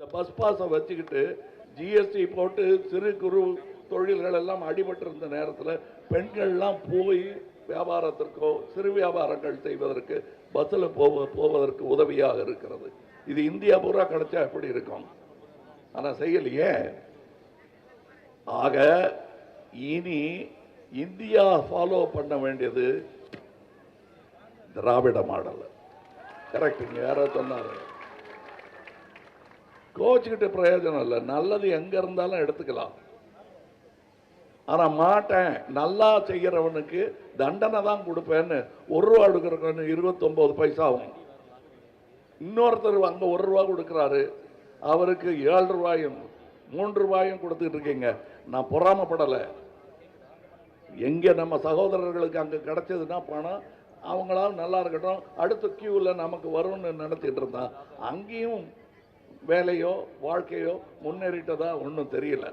இந்த பஸ் பாஸை வச்சுக்கிட்டு ஜிஎஸ்டி போட்டு சிறு குறு தொழில்கள் எல்லாம் அடிபட்டு இருந்த நேரத்தில் பெண்கள்லாம் போய் வியாபாரத்திற்கோ சிறு வியாபாரங்கள் செய்வதற்கு பஸ்ஸில் போவ போவதற்கு உதவியாக இருக்கிறது. இது இந்தியா பூரா கிடைச்சா எப்படி இருக்கும்? ஆனால் செய்யலையே. ஆக இனி இந்தியா ஃபாலோ பண்ண வேண்டியது திராவிட மாடல். கரெக்டுங்க யாரோ சொன்னார். கோச்சுக்கிட்டு பிரயோஜனம் இல்லை. நல்லது எங்கே இருந்தாலும் எடுத்துக்கலாம். ஆனால் மாட்டேன். நல்லா செய்கிறவனுக்கு தண்டனை தான் கொடுப்பேன்னு ஒரு ரூபா கொடுக்குறவனு இருபத்தொம்போது பைசா ஆகும். இன்னொருத்தர் அங்கே ஒரு ரூபா கொடுக்குறாரு. அவருக்கு ஏழு ரூபாயும் மூன்று ரூபாயும் கொடுத்துட்டு இருக்கீங்க. நான் பொறாமப்படலை. எங்கே நம்ம சகோதரர்களுக்கு அங்கே கிடைச்சதுன்னா பணம் அவங்களால நல்லா இருக்கட்டும். அடுத்த கியூவில் நமக்கு வரும்னு நினச்சிட்டு இருந்தான். அங்கேயும் வேலையோ வாழ்க்கையோ முன்னேறிட்டதா ஒன்றும் தெரியல.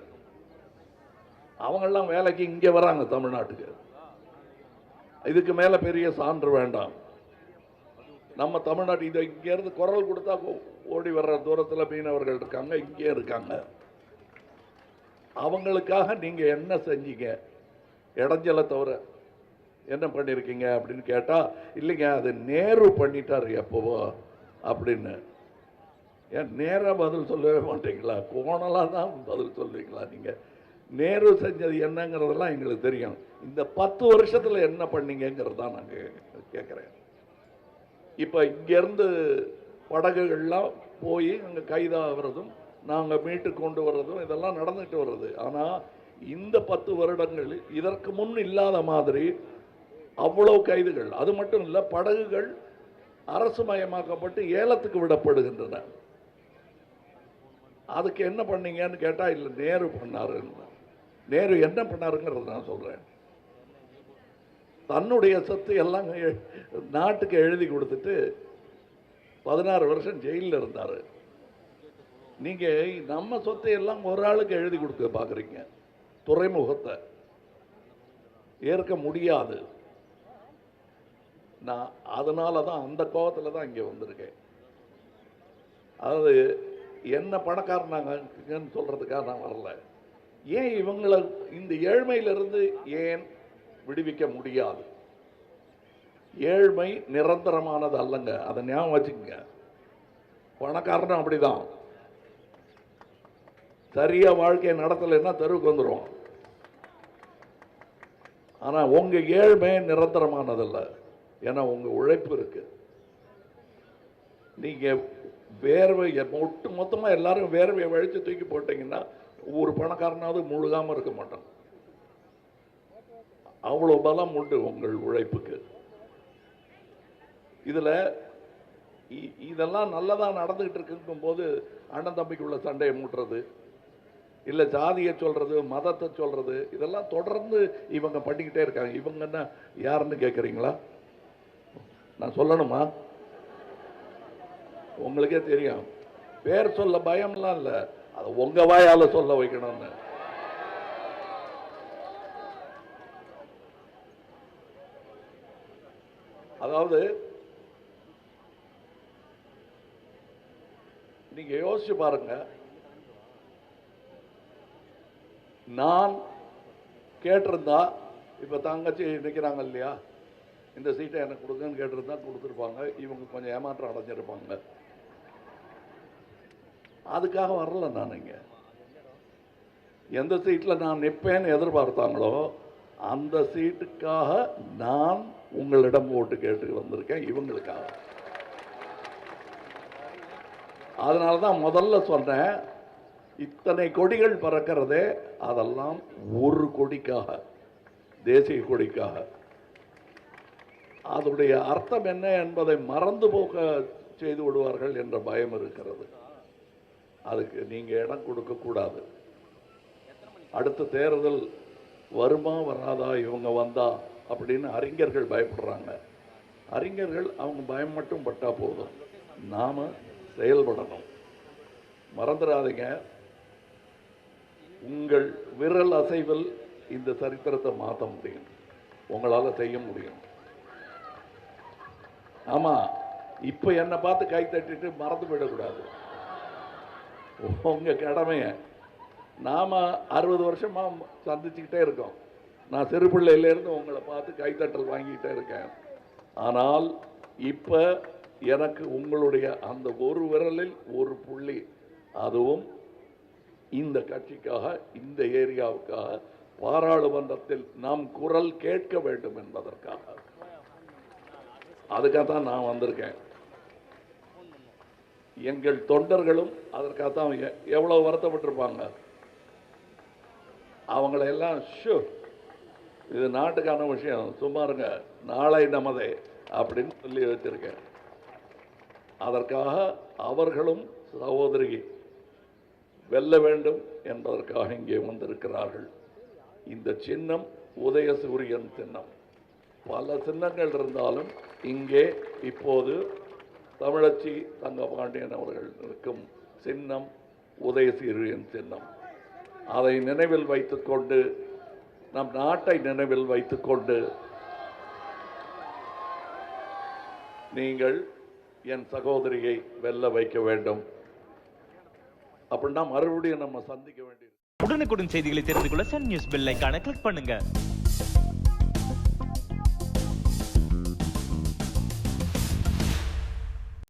அவங்கெல்லாம் வேலைக்கு இங்கே வராங்க தமிழ்நாட்டுக்கு. இதுக்கு மேலே பெரிய சான்று வேண்டாம். நம்ம தமிழ்நாட்டு இதை இங்கேருந்து குரல் கொடுத்தா ஓடி வர்ற தூரத்தில் மீனவர்கள் இருக்காங்க இங்கே இருக்காங்க. அவங்களுக்காக நீங்கள் என்ன செஞ்சீங்க? இடைஞ்சலை தவிர என்ன பண்ணியிருக்கீங்க அப்படின்னு கேட்டால் இல்லைங்க அது நேரு பண்ணிட்டார் எப்போவோ அப்படின்னு. ஏன் நேராக பதில் சொல்லவே மாட்டீங்களா? கோணலாக தான் பதில் சொல்லுவீங்களா நீங்கள் நேரு செஞ்சது என்னங்கிறதெல்லாம் எங்களுக்கு தெரியும். இந்த பத்து வருஷத்தில் என்ன பண்ணீங்கிறது தான் நாங்கள் கேட்குறேன் இப்போ இங்கேருந்து படகுகள்லாம் போய் அங்கே கைதாகிறதும் நாங்கள் மீட்டு கொண்டு வர்றதும் இதெல்லாம் நடந்துட்டு வர்றது. ஆனால் இந்த பத்து வருடங்கள் இதற்கு முன் இல்லாத மாதிரி அவ்வளோ கைதுகள். அது மட்டும் இல்லை படகுகள் அரசு மயமாக்கப்பட்டு ஏலத்துக்கு விடப்படுகின்றன. அதுக்கு என்ன பண்ணீங்கன்னு கேட்டால் இல்லை நேரு பண்ணாருன்னு. நேரு என்ன பண்ணாருங்கிறது நான் சொல்கிறேன் தன்னுடைய சொத்து எல்லாம் நாட்டுக்கு எழுதி கொடுத்துட்டு பதினாறு வருஷம் ஜெயிலில் இருந்தார். நீங்கள் நம்ம சொத்தை எல்லாம் ஒரு ஆளுக்கு எழுதி கொடுக்க பார்க்குறீங்க துறைமுகத்தை. ஏற்க முடியாது. நான் அதனால தான் அந்த கோபத்தில் தான் இங்கே வந்திருக்கேன். அதாவது என்ன பணக்காரனாங்கன்னு சொல்கிறதுக்காக நான் வரல. ஏன் இவங்களை இந்த ஏழ்மையிலிருந்து ஏன் விடுவிக்க முடியாது? ஏழ்மை நிரந்தரமானது அல்லங்க. அதை ஞாபகம் வச்சுக்கோங்க. பணக்காரனும் அப்படிதான். சரியா வாழ்க்கையை நடத்தலைன்னா தெருவுக்கு வந்துடும் ஆனால் உங்கள் ஏழ்மை நிரந்தரமானதல்ல. ஏன்னா உங்கள் உழைப்பு இருக்குது நீங்கள் வேர்வை ஒட்டு மொத்தமாக எல்லாரும் வேர்வையை வழித்து தூக்கி போட்டிங்கன்னா ஒரு பணக்காரனாவது முழுகாமல் இருக்க மாட்டான். அவ்வளோ பலம் உண்டு உங்கள் உழைப்புக்கு. இதில் இ- இதெல்லாம் நல்லதாக நடந்துக்கிட்டு இருக்கும் போது அண்ணன் தம்பிக்குள்ள சண்டையை மூட்டுறது இல்லை ஜாதியை சொல்கிறது மதத்தை சொல்கிறது இதெல்லாம் தொடர்ந்து இவங்க பண்ணிக்கிட்டே இருக்காங்க. இவங்க என்ன யாருன்னு கேட்குறீங்களா நான் சொல்லணுமா? உங்களுக்கே தெரியும். பேர் சொல்ல பயம்லாம் இல்லை. அதை உங்க வாயால் சொல்ல வைக்கணும்னு. அதாவது நீங்க யோசிச்சு பாருங்க. நான் கேட்டிருந்தா இப்ப தங்கச்சி நிற்கிறாங்க இல்லையா? இந்த சீட்டை எனக்கு கொடுங்கன்னு கேட்டிருந்தா கொடுத்துருப்பாங்க. இவங்க கொஞ்சம் ஏமாற்றம் அடைஞ்சிருப்பாங்க. அதுக்காக வரல நான் இங்கே. எந்த சீட்டில் நான் நிற்பேன்னு எதிர்பார்த்தாங்களோ அந்த சீட்டுக்காக நான் உங்களிடம் ஓட்டு கேட்டு வந்திருக்கேன் இவங்களுக்காக. அதனால தான் முதல்ல சொன்னேன் இத்தனை கொடிகள் பறக்கிறதே அதெல்லாம் ஒரு கொடிக்காக தேசிய கொடிக்காக. அதனுடைய அர்த்தம் என்ன என்பதை மறந்து போக செய்து விடுவார்கள் என்ற பயம் இருக்கிறது. அதுக்கு நீங்கள் இடம் கொடுக்கக்கூடாது அடுத்த தேர்தல் வருமா வராதா இவங்க வந்தா அப்படின்னு அறிஞர்கள் பயப்படுறாங்க. அறிஞர்கள் அவங்க பயம் மட்டும் பட்டா போதும். நாம செயல்படணும். மறந்துடாதீங்க. உங்கள் விரல் அசைவில் இந்த சரித்திரத்தை மாற்ற முடியும். உங்களால் செய்ய முடியும். ஆமா இப்போ என்னை பார்த்து கை தட்டிட்டு மறந்து போயிடக்கூடாது. உங்கள் கடமையை. நாம் அறுபது வருஷமாக சந்திச்சுக்கிட்டே இருக்கோம். நான் சிறு பிள்ளையிலேருந்து உங்களை பார்த்து கைத்தட்டல் வாங்கிக்கிட்டே இருக்கேன். ஆனால் இப்போ எனக்கு உங்களுடைய அந்த ஒரு விரலில் ஒரு புள்ளி. அதுவும் இந்த கட்சிக்காக இந்த ஏரியாவுக்காக பாராளுமன்றத்தில் நாம் குரல் கேட்க வேண்டும் என்பதற்காக. அதுக்காக தான் நான் வந்திருக்கேன். எங்கள் தொண்டர்களும் அதற்காகத்தான் அவங்க எவ்வளோ வருத்தப்பட்டிருப்பாங்க. அவங்களையெல்லாம் ஷூ இது நாட்டுக்கான விஷயம். சும்மா இருங்க. நாளை நமதே அப்படின்னு சொல்லி வச்சுருக்கேன். அதற்காக அவர்களும் சகோதரி வெல்ல வேண்டும் என்பதற்காக இங்கே வந்திருக்கிறார்கள். இந்த சின்னம் உதயசூரியன் சின்னம். பல சின்னங்கள் இருந்தாலும் இங்கே இப்போது தமிழச்சி தங்கபாண்டியன் அவர்கள் இருக்கும் சின்னம் உதயசீரியன் சின்னம். அதை நினைவில் வைத்துக்கொண்டு நம் நாட்டை நினைவில் வைத்துக்கொண்டு நீங்கள் என் சகோதரியை வெல்ல வைக்க வேண்டும். அப்படின்னா மறுபடியும் நம்ம சந்திக்க வேண்டியது. உடனுக்குடன் செய்திகளை தெரிந்து கொள்ள சன் நியூஸ் பெல் ஐக்கான கிளிக் பண்ணுங்க.